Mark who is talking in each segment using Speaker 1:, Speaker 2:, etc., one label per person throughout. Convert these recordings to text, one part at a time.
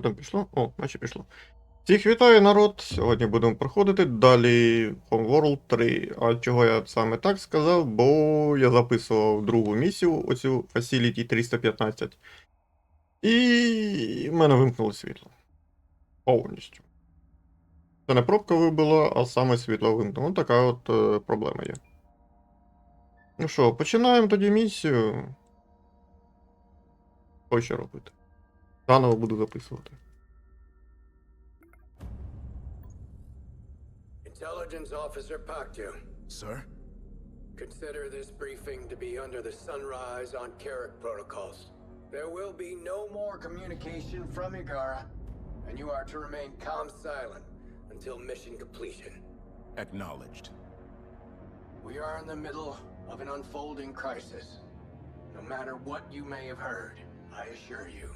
Speaker 1: Що пішло? О, наче пішло. Всіх вітаю, народ! Сьогодні будемо проходити далі Homeworld 3. А чого я саме так сказав? Бо я записував другу місію, оцю Facility 315. І в мене вимкнуло світло. Повністю. Це не пробка вибила, а саме світло вимкнуло. Ну, така от е, проблема є. Ну що, починаємо тоді місію. Що ще робити? Заново буду записувати.
Speaker 2: Intelligence Officer Paktu.
Speaker 3: Sir?
Speaker 2: Consider this briefing to be under the Sunrise on Carrick protocols. There will be no more communication from Igara, and you are to remain calm silent until mission completion.
Speaker 3: Acknowledged.
Speaker 2: We are in the middle of an unfolding crisis. No matter what you may have heard, I assure you,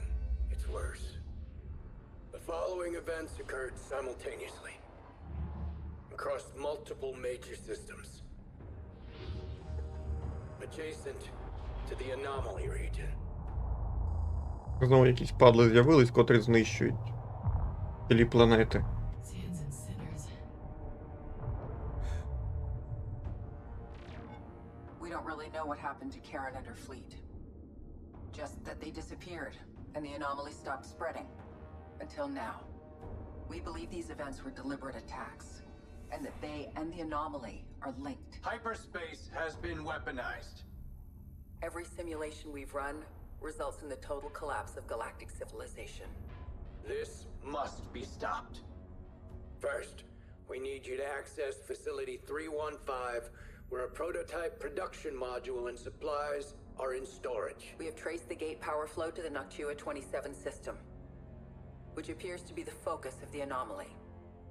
Speaker 2: it's worse. The following events occurred simultaneously across multiple major systems. Adjacent to the anomaly region.
Speaker 1: Знову якісь падли з'явились, котрі знищують цілі планети.
Speaker 4: Sins and sinners.
Speaker 5: We don't really know what happened to Karen and her fleet. Just that they disappeared, and the anomaly stopped spreading. Until now. We believe these events were deliberate attacks, and that they and the anomaly are linked.
Speaker 2: Hyperspace has been weaponized.
Speaker 5: Every simulation we've run results in the total collapse of galactic civilization.
Speaker 2: This must be stopped. First, we need you to access Facility 315, where a prototype production module and supplies are in storage.
Speaker 5: We have traced the gate power flow to the Noctua 27 system, which appears to be the focus of the anomaly.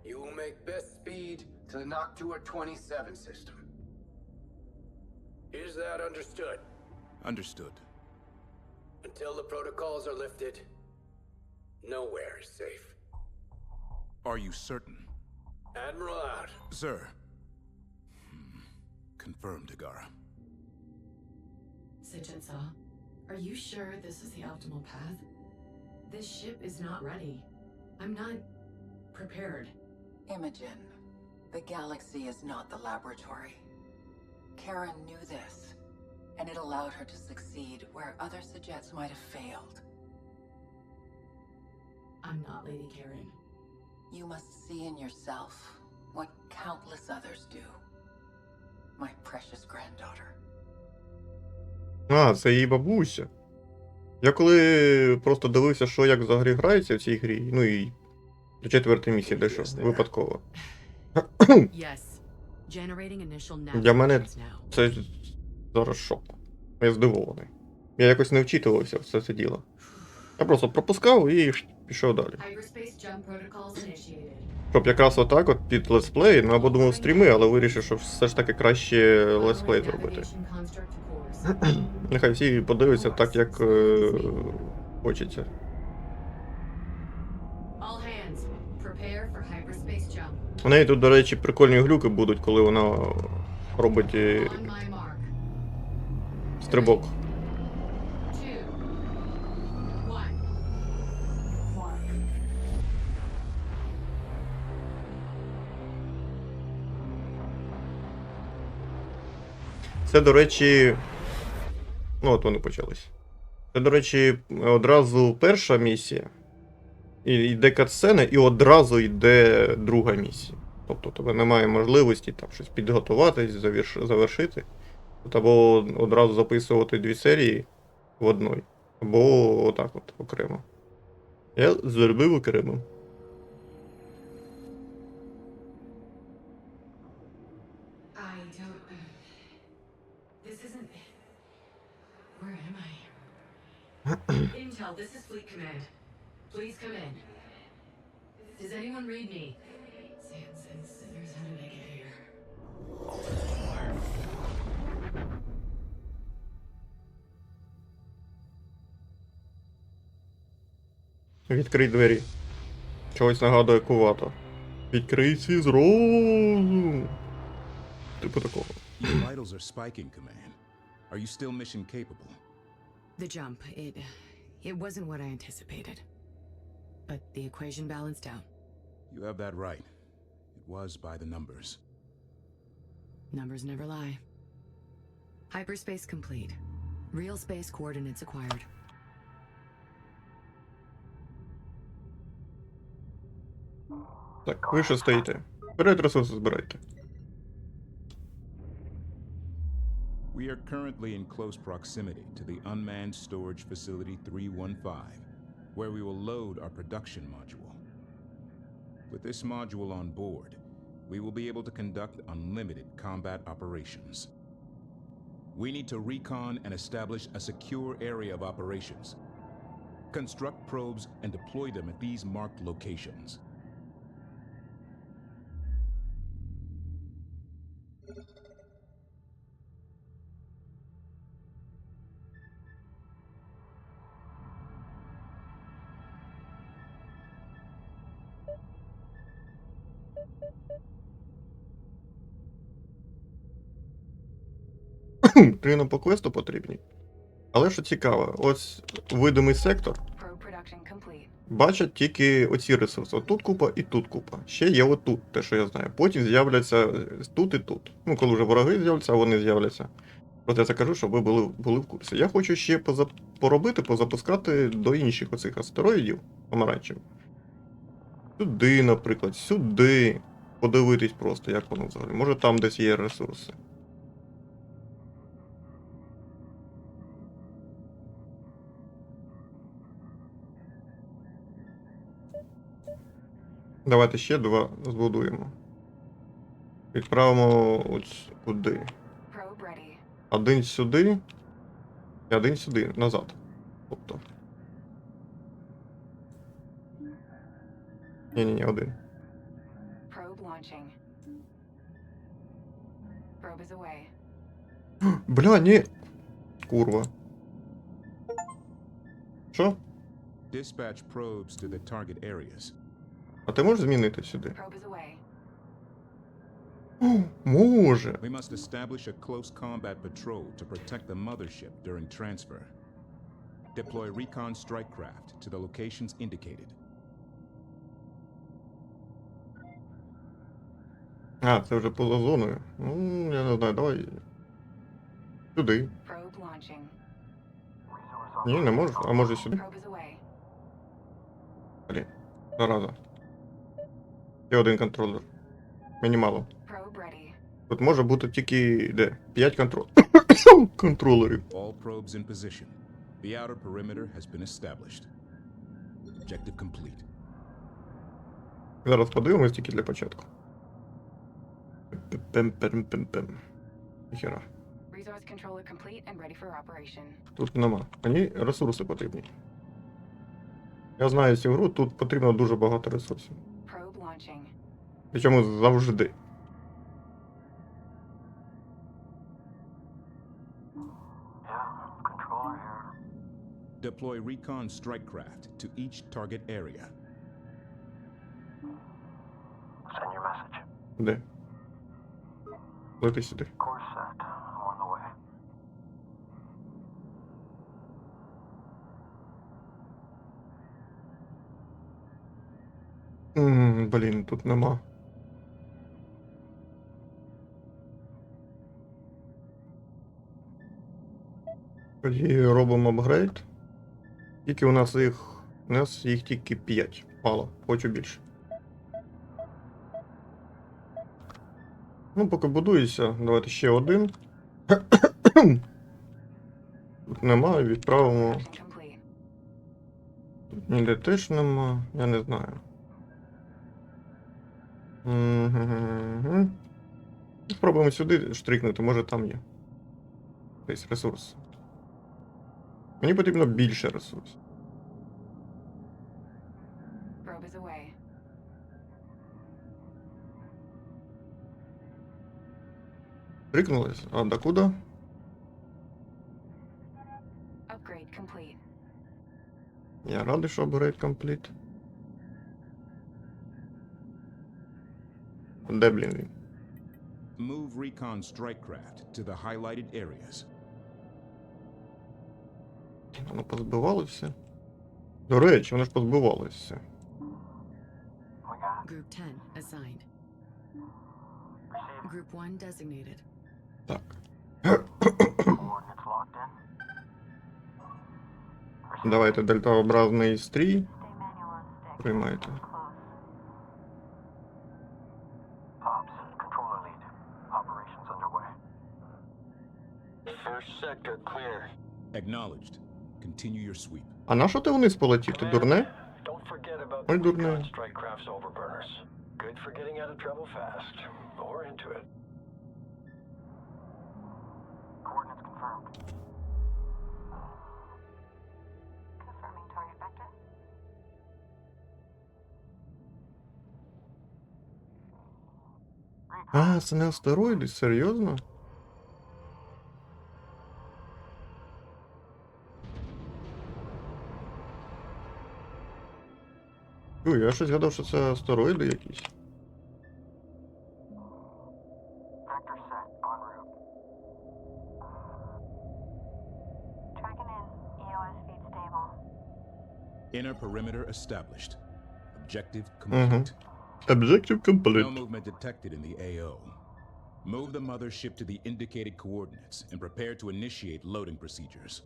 Speaker 2: You will make best speed to the Noctua 27 system. Is that understood?
Speaker 3: Understood.
Speaker 2: Until the protocols are lifted, nowhere is safe.
Speaker 3: Are you certain?
Speaker 2: Admiral out.
Speaker 3: Sir. Hmm. Confirmed, Agara.
Speaker 4: Sichinsa, are you sure this is the optimal path? This ship is not ready. I'm not prepared.
Speaker 5: Imogen, the galaxy is not the laboratory. Karen knew this, and it allowed her to succeed where other Sajets might have failed.
Speaker 4: I'm not Lady Karen.
Speaker 5: You must see in yourself what countless others do. My precious granddaughter.
Speaker 1: А, це її бабуся. Я коли просто дивився, що як взагалі грається в цій грі, ну і до четвертої місії дійшов, випадково. Для мене це зараз шок. Я здивований. Я якось не вчитувався в це це діло. Я просто пропускав і пішов далі. Щоб якраз отак от під летсплей, ну або думав стріми, але вирішив, що все ж таки краще летсплей зробити. Нехай всі подивляться так, як е, хочеться. У неї тут, до речі, прикольні глюки будуть, коли вона робить е, стрибок. Це, до речі. Ну, от вони почались. Це, до речі, одразу перша місія. І йде катсцена, і одразу йде друга місія. Тобто тебе немає можливості там щось підготуватись, заверш... завершити. От Або одразу записувати дві серії в одной, або отак от окремо. Я зробив окремо.
Speaker 4: this is Fleet Command. Please come in. Does anyone read me? Sans and sinners, how did I get here?
Speaker 1: Відкрий двері. Чогось нагадує кувато. Відкрий ці з розуму. Типу такого.
Speaker 3: Your vitals are spiking, Command. Are you still mission capable?
Speaker 4: The jump, it. It wasn't what I anticipated. but the equation balanced out.
Speaker 3: You have that right. It was by the numbers.
Speaker 4: Numbers never lie. Hyperspace complete. Real space coordinates acquired.
Speaker 1: Так, ви що стоїте? Вперед ресурси збирайте.
Speaker 3: We are currently in close proximity to the unmanned storage facility 315, where we will load our production module. With this module on board, we will be able to conduct unlimited combat operations. We need to recon and establish a secure area of operations. Construct probes and deploy them at these marked locations.
Speaker 1: Три нам по квесту потрібні. Але що цікаво, ось видимий сектор бачать тільки оці ресурси. Отут купа і тут купа. Ще є отут, те, що я знаю. Потім з'являться тут і тут. Ну, коли вже вороги з'являться, а вони з'являться. Просто я це кажу, щоб ви були, були в курсі. Я хочу ще поза... поробити, позапускати до інших оцих астероїдів помаранчевих. Сюди, наприклад, сюди. Подивитись просто, як воно взагалі. Може там десь є ресурси. Давайте ще два збудуємо. Відправимо ось куди. Один сюди. І один сюди, назад. Тобто. Ні-ні-ні, один.
Speaker 5: Probe launching. Probe is away.
Speaker 1: Бля, ні. Курва. Що?
Speaker 3: Dispatch probes to the target areas.
Speaker 1: А ти можеш змінити сюди?
Speaker 5: Probe is away.
Speaker 1: О, може.
Speaker 3: We must establish a close combat patrol to protect the mothership during transfer. Deploy recon strike craft to the locations indicated.
Speaker 1: А, це вже поза зоною. Ну, я не знаю, давай. Сюди. Ні, не можу. А може сюди? Блін. Зараза. Ще один контролер. Мені мало. Тут може бути тільки де? 5 контрол... контролерів.
Speaker 3: All probes in position. The outer perimeter has been established. Objective complete.
Speaker 1: Зараз подивимось тільки для початку. Пем-пем-пем-пем. Ніхера.
Speaker 5: Resource controller complete and ready for operation.
Speaker 1: Тут нема. Мені ресурси потрібні. Я знаю цю гру, тут потрібно дуже багато ресурсів. Причому завжди.
Speaker 3: Deploy recon strike craft to each target area.
Speaker 6: Send your message.
Speaker 1: Де? Лети сюди.
Speaker 6: The
Speaker 1: Блін, тут нема. Тоді робимо апгрейд. Тільки у нас їх. У нас їх тільки 5. Мало, хочу більше. Ну, поки будується, давайте ще один. Тут немає, відправимо. Тут ніде теж нема, я не знаю. Спробуємо сюди штрикнути, може там є. Десь ресурс. Мені потрібно більше ресурсів. Штрикнулись? А
Speaker 5: complete.
Speaker 1: Я радий, що апгрейд компліт. Де, блін, він?
Speaker 3: Move recon strike craft to the highlighted areas.
Speaker 1: Воно позбивалося. До речі, воно ж позбивалося.
Speaker 4: Group 10 assigned. Group 1 designated.
Speaker 1: Так. Давайте дельтаобразний стрій. Приймайте. А на що ти вниз полетів? Ти дурне? Ой, дурне. 15 на астероиде? Серьезно? Ой, я щось гадав, що це астероїди якісь.
Speaker 3: Inner perimeter established. Objective mm-hmm. complete.
Speaker 1: Угу.
Speaker 3: Objective
Speaker 1: complete.
Speaker 3: No movement detected in the AO. Move the mothership to the indicated coordinates and prepare to initiate loading procedures.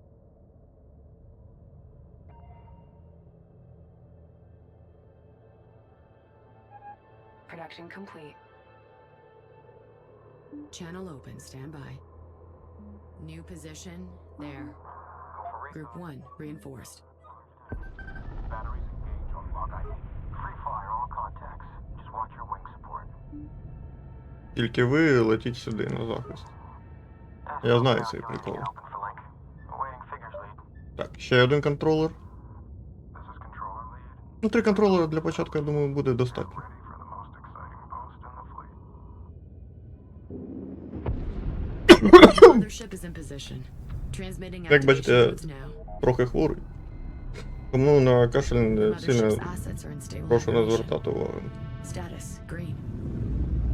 Speaker 4: Production complete. Channel open, stand by. New position, there.
Speaker 6: Go for recon.
Speaker 4: Group 1 reinforced.
Speaker 1: Тільки ви летіть сюди на захист. Я знаю цей прикол. Так, ще один контролер. Ну, три контролери для початку, я думаю, буде достатньо. Як бачите. Трохи хворий. Тому на кашель сильно прошу не звертати увагу.
Speaker 4: Status green.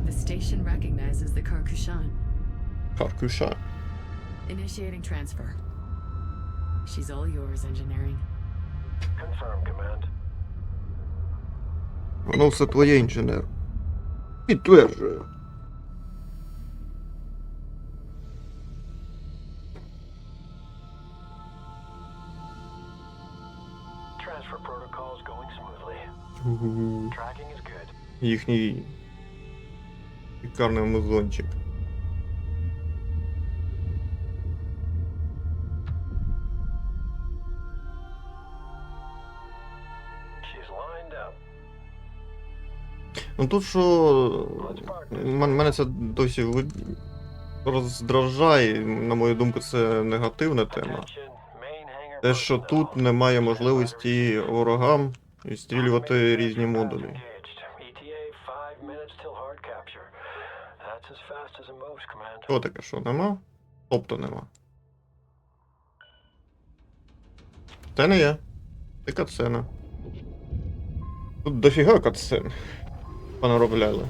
Speaker 4: The station recognizes the Karkushan.
Speaker 1: Харкуша.
Speaker 4: Initiating transfer. She's all yours, engineering.
Speaker 2: Confirm, Command.
Speaker 1: Воно все твоє, інженер. Підтверджую. Угу.
Speaker 2: Tracking is good.
Speaker 1: Їхній лікарний музончик. Ну тут що. Мене це досі роздражає, на мою думку, це негативна тема. Те, що тут немає можливості ворогам відстрілювати різні модулі. Що таке, що нема? Тобто нема. Це не я. Це катсцена. Тут дофіга катсцен. Понаробляли.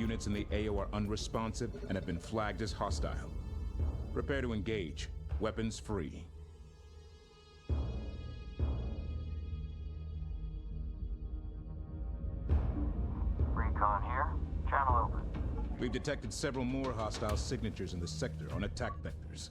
Speaker 3: Units in the AO are unresponsive and have been flagged as hostile. Prepare to engage. Weapons free.
Speaker 6: Recon here. Channel open.
Speaker 3: We've detected several more hostile signatures in the sector on attack vectors.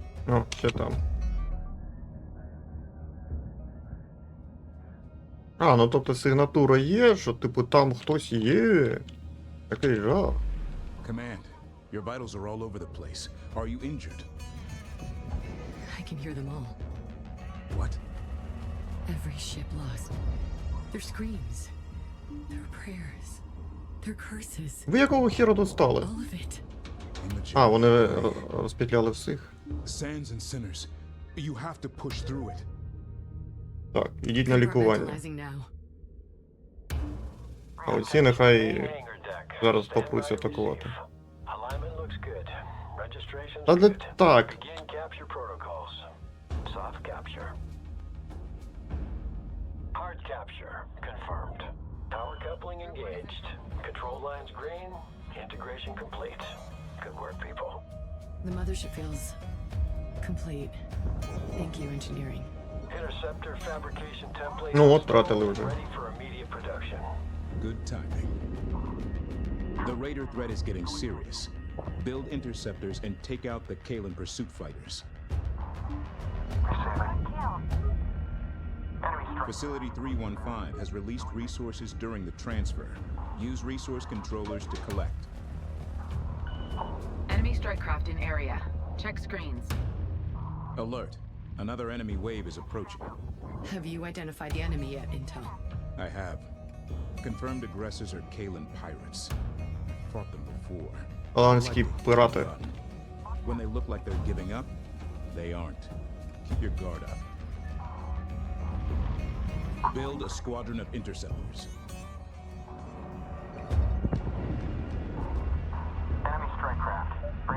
Speaker 1: Ще там. А, ну тобто сигнатура є, що типу там хтось є. Такий жах.
Speaker 3: Command, your vitals are all over the place. Are you injured?
Speaker 4: I can hear them all.
Speaker 3: What?
Speaker 4: Every ship lost. Their screams. Their prayers. Their curses.
Speaker 1: Ви якого хіра тут стали?
Speaker 4: All of it.
Speaker 1: А, вони розпетляли всіх.
Speaker 3: Sands and sinners. You have to push through it.
Speaker 1: Так, ідіть на лікування.
Speaker 4: Compartmentalizing now.
Speaker 1: А оці нехай
Speaker 6: Hangar deck.
Speaker 1: зараз
Speaker 6: Stand
Speaker 1: попруться
Speaker 6: by to
Speaker 1: атакувати.
Speaker 6: receive. Alignment looks good. Registration's
Speaker 1: Та не
Speaker 6: good.
Speaker 1: так.
Speaker 6: Begin capture protocols. Soft capture. Hard capture confirmed. Power coupling engaged. Control lines green. Integration complete. Good work, people.
Speaker 4: The mothership feels complete. Thank you, engineering.
Speaker 6: Interceptor fabrication template.
Speaker 1: Ну, от
Speaker 6: installed,
Speaker 1: втратили вже.
Speaker 6: Ready for immediate production.
Speaker 3: Good timing. The Raider threat is getting serious. Build interceptors and take out the Kalen pursuit fighters. Facility 315 has released resources during the transfer. Use resource controllers to collect.
Speaker 7: Enemy strike craft in area. Check screens.
Speaker 3: Alert. Another enemy wave is approaching.
Speaker 4: Have you identified the enemy yet, Intel?
Speaker 3: I have. Confirmed aggressors are Kalen pirates. Fought them before.
Speaker 1: Голландські пирати.
Speaker 3: When they look like they're giving up, they aren't. Keep your guard up. Build a squadron of interceptors.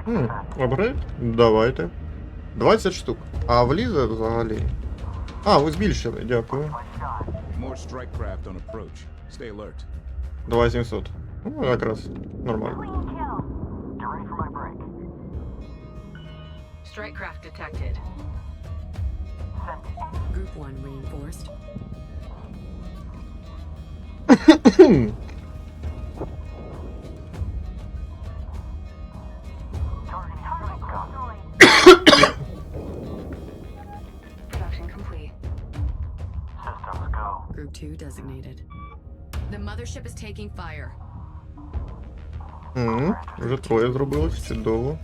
Speaker 1: Хм, апгрейд? Давайте. 20 штук. А влізе взагалі. А, ви збільшили, дякую.
Speaker 3: More strike craft on approach. Stay alert.
Speaker 1: 2700. Ну, якраз нормально.
Speaker 6: Get ready for my break.
Speaker 7: Strike craft detected.
Speaker 4: Group 1 reinforced. mothership is taking fire.
Speaker 1: Угу, вже троє зробилось, чудово.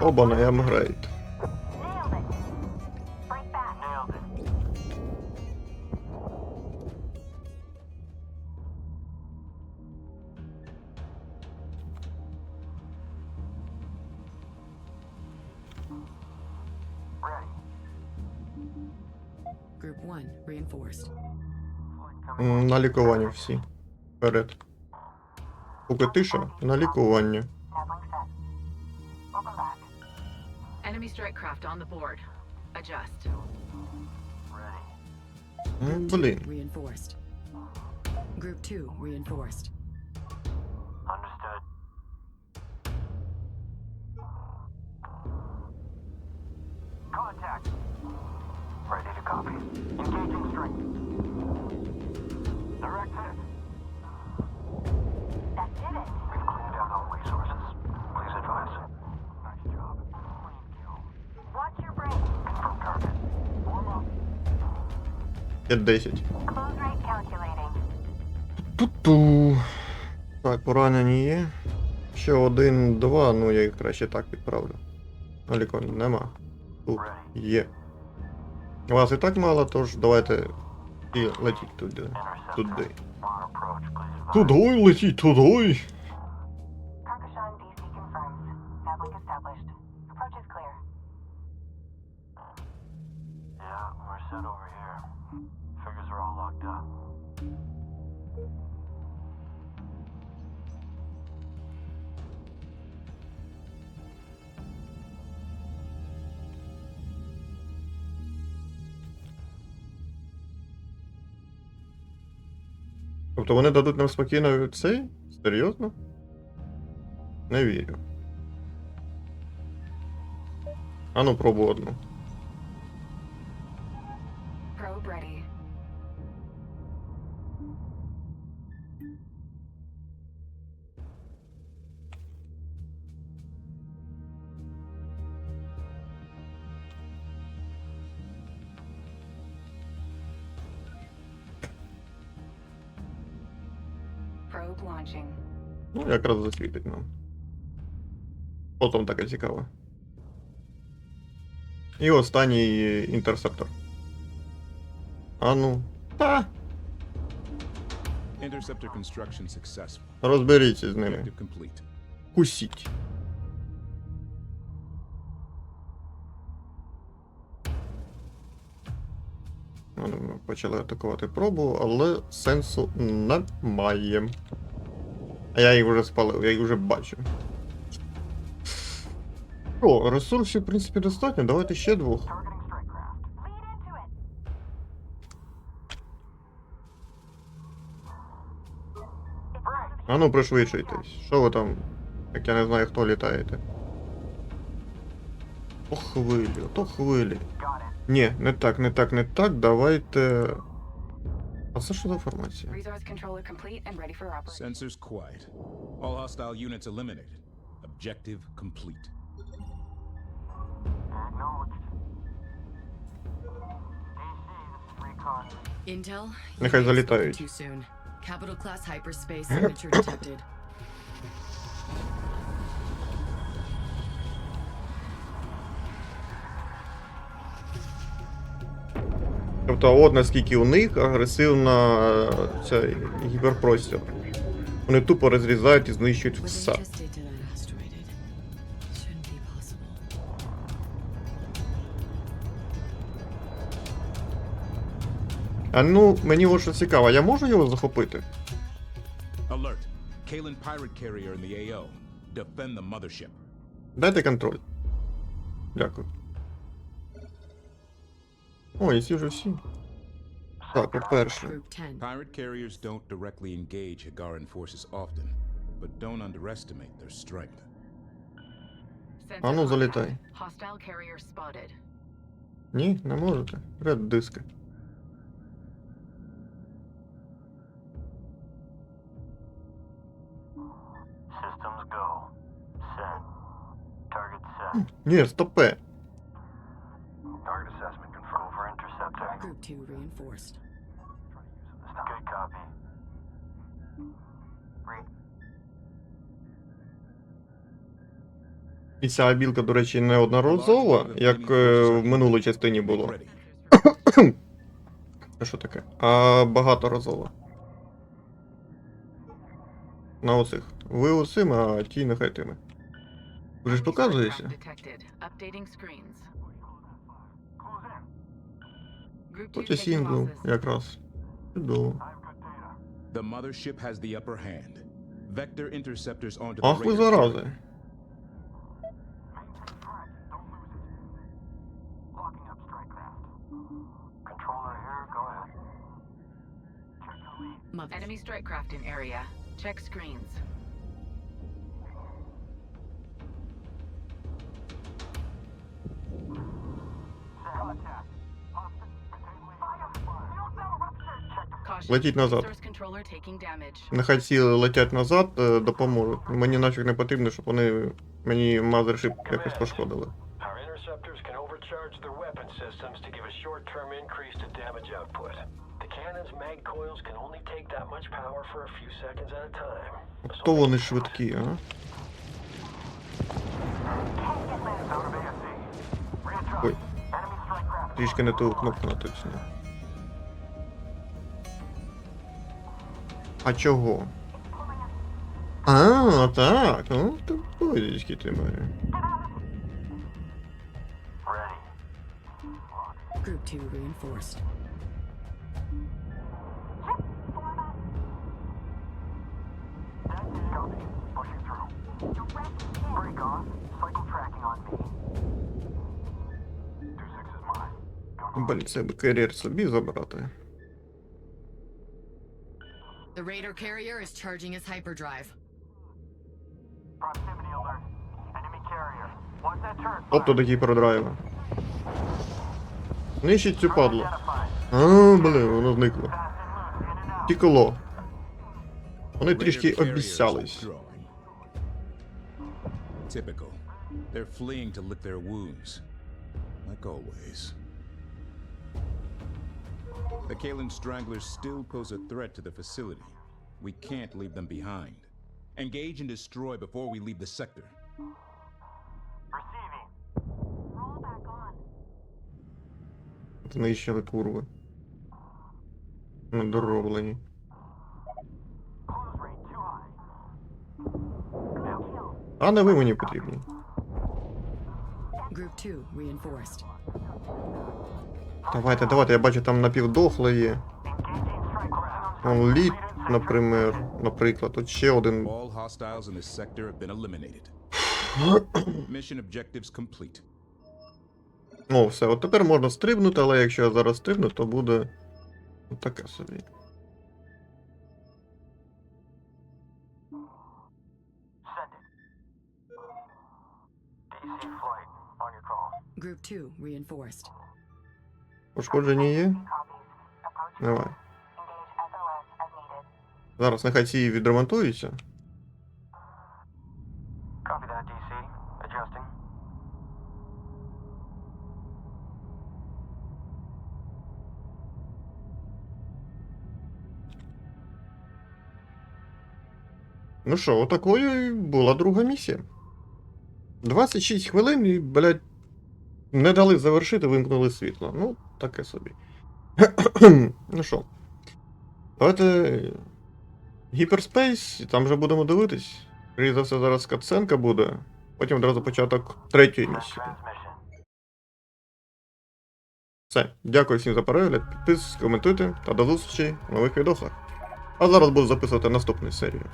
Speaker 1: Оба на апгрейд. На лікування всі. Вперед. Поки тиша, на лікування.
Speaker 8: Nabling set. Welcome back.
Speaker 7: Enemy strike craft on the board. Adjust.
Speaker 6: Ready.
Speaker 1: М, Блін.
Speaker 4: Reinforced. Group 2 reinforced.
Speaker 6: Understood. Contact. Ready to copy. Engaging strength.
Speaker 1: 5-10.
Speaker 8: Close rate calculating.
Speaker 1: Ту-ту. Так, поранені є. Ще один, два, ну я їх краще так відправлю. Лікування нема. Тут є. Вас і так мало, тож давайте і летіть туди. Туди. Тудой летіть, тудой.
Speaker 6: We're set over here. Figures are all locked up.
Speaker 1: Тобто вони дадуть нам спокійно цей? Серйозно? Не вірю. А ну пробуй одну. Ну, якраз засвітить нам. Потім таке цікаве. І останній інтерсептор. А ну. Та!
Speaker 3: Interceptor construction successful.
Speaker 1: Розберіться з ними.
Speaker 3: Objective complete.
Speaker 1: Кусіть. Почали атакувати пробу, але сенсу немає. А я їх вже спалив, я їх вже бачу. О, ресурсів, в принципі, достатньо. Давайте ще двох. А ну пришвидшуйтесь. Що ви там? Як я не знаю, хто літаєте. То хвилі, то хвилі. Ні, не так, не так, не так. Давайте. А це що за формація?
Speaker 8: Resource controller complete and ready for operation.
Speaker 3: Sensors quiet. All hostile units eliminated. Objective complete.
Speaker 4: Intel.
Speaker 1: Нехай
Speaker 4: you may have
Speaker 1: залітають.
Speaker 4: spoken Too soon. Capital class hyperspace signature detected.
Speaker 1: Тобто, от наскільки у них агресивна е, ця гіперпростір. Вони тупо розрізають і знищують все. А ну, мені от що цікаво, я можу його захопити?
Speaker 3: Alert. Kalen pirate carrier in the AO. Defend the mothership.
Speaker 1: Дайте контроль. Дякую. О, і ці вже всі. Так, по-перше.
Speaker 4: Group 10.
Speaker 3: Pirate carriers don't directly engage Hagaran forces often, but don't underestimate their strength.
Speaker 7: Sensor
Speaker 1: А ну,
Speaker 7: contact.
Speaker 1: залітай.
Speaker 7: Hostile carrier spotted.
Speaker 1: Ні, не можете. Ред диски.
Speaker 6: Systems go. Set. Target set.
Speaker 1: Ні, стопе.
Speaker 4: Group 2 reinforced.
Speaker 6: Good copy.
Speaker 1: І ця білка, до речі, не одноразова, як е, в минулій частині було. А що таке? А багаторазова. На оцих. Ви оцими, а ті нехай тими. Вже ж показується.
Speaker 7: Detected. Updating screens. Group 2
Speaker 1: От і
Speaker 7: taking
Speaker 1: сінгл
Speaker 7: losses.
Speaker 1: якраз. Чудово.
Speaker 3: The mothership has the upper hand. Vector interceptors onto the
Speaker 1: Ах ви
Speaker 3: radar
Speaker 1: зарази.
Speaker 3: carrier.
Speaker 6: Locking up strike craft. Controller here, go ahead. Check the lead.
Speaker 4: Mother.
Speaker 7: Enemy strike craft in area. Check screens.
Speaker 1: Летіть назад. Нехай ці летять назад, е, допоможуть. Мені нафіг не потрібно, щоб вони мені мазершип якось пошкодили.
Speaker 6: Our interceptors can overcharge their weapon systems to give a short-term increase to damage output. The cannon's mag coils can only take that much power for a few seconds at a time. So
Speaker 1: То вони швидкі, а? Ой. Трішки не ту кнопку натиснув. А чого? А, так. Ну, то полицькі ти
Speaker 6: має.
Speaker 4: Group 2 reinforced.
Speaker 1: Блін, це б кар'єр собі забрати.
Speaker 4: The Raider carrier is charging its hyperdrive.
Speaker 6: Proximity alert. Enemy carrier. What's that turn?
Speaker 1: Тобто до гіпердрайва. Нищить цю падлу.
Speaker 6: Identified.
Speaker 1: А, блін, воно зникло.
Speaker 6: Fast and loose. In and out.
Speaker 1: Тіколо. Вони
Speaker 3: Raider
Speaker 1: трішки
Speaker 3: carriers
Speaker 1: обіцялись.
Speaker 3: withdrawing. Typical. They're fleeing to lick their wounds. Like always. The Kalen Stranglers still pose a threat to the facility, We can't leave them behind. Engage and destroy before we leave the sector.
Speaker 8: Receiving. Roll back on.
Speaker 1: Знищили курви. Недороблені.
Speaker 8: Close rate too high. Good kill.
Speaker 1: А не ви мені потрібні.
Speaker 9: Group 2 reinforced.
Speaker 1: Давайте, давайте, я бачу, там напівдохле є. Он лід, наприклад, наприклад. Тут ще один.
Speaker 3: All hostiles in this sector have been eliminated. Mission objectives complete.
Speaker 1: О, все, от тепер можна стрибнути, але якщо я зараз стрибну, то буде таке собі.
Speaker 9: Group 2 reinforced.
Speaker 1: Пошкодження є? Давай. Зараз нехай ці відремонтуються. Ну що, отакою була друга місія. 26 хвилин і, блядь, не дали завершити, вимкнули світло. Ну, таке собі. ну що. Давайте. Гіперспейс, і там вже будемо дивитись. Скоріше за все, зараз катсценка буде. Потім одразу початок третьої місії. Все, дякую всім за перегляд, підписуйтесь, коментуйте та до зустрічі в нових відосах. А зараз буду записувати наступну серію.